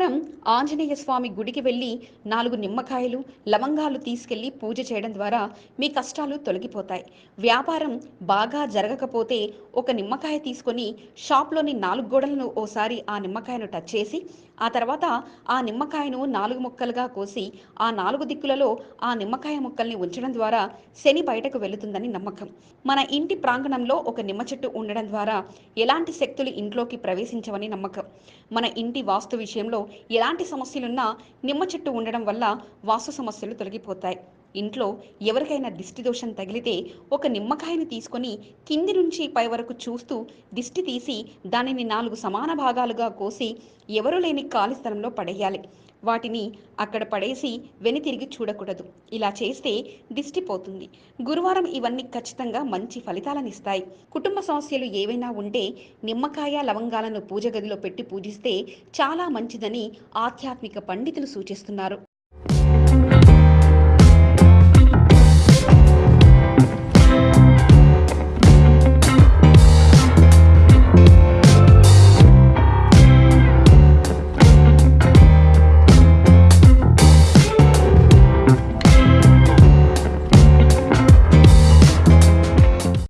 శనివారం ఆంజనేయ స్వామి గుడికి వెళ్ళి నాలుగు నిమ్మకాయలు లవంగాలు తీసుకెళ్ళి పూజ చేయడం ద్వారా మీ కష్టాలు తొలగిపోతాయి. వ్యాపారం బాగా జరగకపోతే ఒక నిమ్మకాయ తీసుకొని షాప్లోని నాలుగు గోడలను ఓసారి ఆ నిమ్మకాయను టచ్ చేసి ఆ తర్వాత ఆ నిమ్మకాయను నాలుగు ముక్కలుగా కోసి ఆ నాలుగు దిక్కులలో ఆ నిమ్మకాయ ముక్కల్ని ఉంచడం ద్వారా శని బయటకు వెళుతుందని నమ్మకం. మన ఇంటి ప్రాంగణంలో ఒక నిమ్మ చెట్టు ఉండడం ద్వారా ఎలాంటి శక్తులు ఇంట్లోకి ప్రవేశించవని నమ్మకం. మన ఇంటి వాస్తు విషయంలో ఎలాంటి సమస్యలున్నా నిమ్మ చెట్టు ఉండడం వల్ల వాస్తు సమస్యలు తొలగిపోతాయి. ఇంట్లో ఎవరికైనా దిష్టి దోషం తగిలితే ఒక నిమ్మకాయని తీసుకొని కింది నుంచి పై వరకు చూస్తూ దిష్టి తీసి దానిని నాలుగు సమాన భాగాలుగా కోసి ఎవరు లేని ఖాళీ స్థలంలో పడేయాలి. వాటిని అక్కడ పడేసి వెనుతిరిగి చూడకూడదు. ఇలా చేస్తే దిష్టి పోతుంది. గురువారం ఇవన్నీ ఖచ్చితంగా మంచి ఫలితాలను ఇస్తాయి. కుటుంబ సమస్యలు ఏవైనా ఉంటే నిమ్మకాయ లవంగాలను పూజ గదిలో పెట్టి పూజిస్తే చాలా మంచిదని ఆధ్యాత్మిక పండితులు సూచిస్తున్నారు.